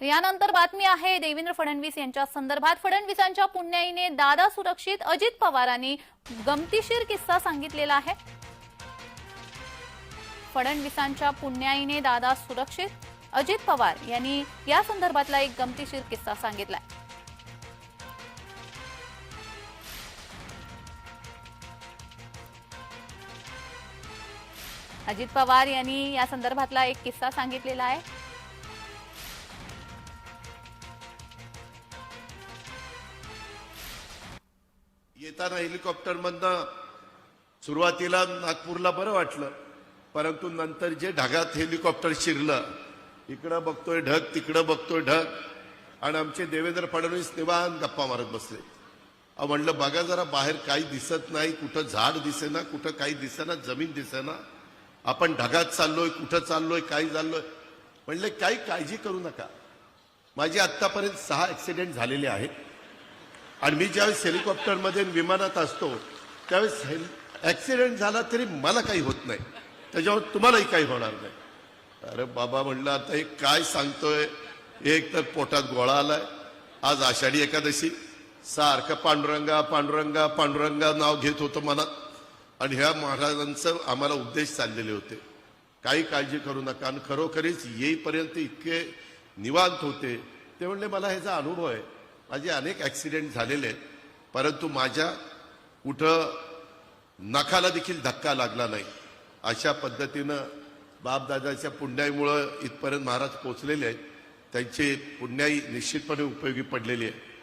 यानंतर बातमी आहे देवेंद्र फडणवीस यांच्या संदर्भात. फडणवीसांच्या पुण्याईने दादा सुरक्षित अजित पवारांनी गमतीशीर किस्सा सांगितलेला आहे. फडणवीसांच्या पुण्याईने दादा सुरक्षित अजित पवार यांनी या संदर्भातला एक गमतीशीर किस्सा सांगितलाय. अजित पवार यांनी या संदर्भातला एक किस्सा सांगितलेला आहे. येताना हेलिकॉप्टरमधनं सुरुवातीला नागपूरला बरं वाटलं परंतु नंतर जे ढगात हेलिकॉप्टर शिरलं इकडं बघतोय ढग तिकडं बघतोय ढग आणि आमचे देवेंद्र फडणवीस निवान गप्पा मारत बसले. अहो म्हणलं बघा जरा बाहेर काही दिसत नाही कुठं झाड दिसेना कुठं काही दिसेना जमीन दिसेना. आपण ढगात चाललोय कुठं चाललोय काय चाललोय म्हणले काही काळजी करू नका. माझे आत्तापर्यंत सहा ऍक्सिडेंट झालेले आहेत. आणि मी ज्यावेळेस हेलिकॉप्टरमध्ये विमानात असतो त्यावेळेस ऍक्सिडेंट झाला तरी मला काही होत नाही. त्याच्यावर तुम्हालाही काही होणार नाही. अरे बाबा म्हणलं आता हे काय सांगतोय? एक तर पोटात गोळा आलाय. आज आषाढी एकादशी. सारखं पांडुरंगा पांडुरंगा पांडुरंगा नाव घेत होतं मनात. आणि ह्या महाराजांचं आम्हाला उपदेश चाललेले होते. काही काळजी करू नका. आणि खरोखरीच येईपर्यंत इतके निवांत होते. ते म्हणले मला ह्याचा अनुभव आहे. माझे अनेक ॲक्सिडेंट झालेले आहेत. परंतु माझ्या कुठं नखाला देखील धक्का लागला नाही. अशा पद्धतीनं बापदादाच्या पुण्याईमुळं इथपर्यंत महाराज पोचलेले आहेत. त्यांची पुण्याई निश्चितपणे उपयोगी पडलेली आहे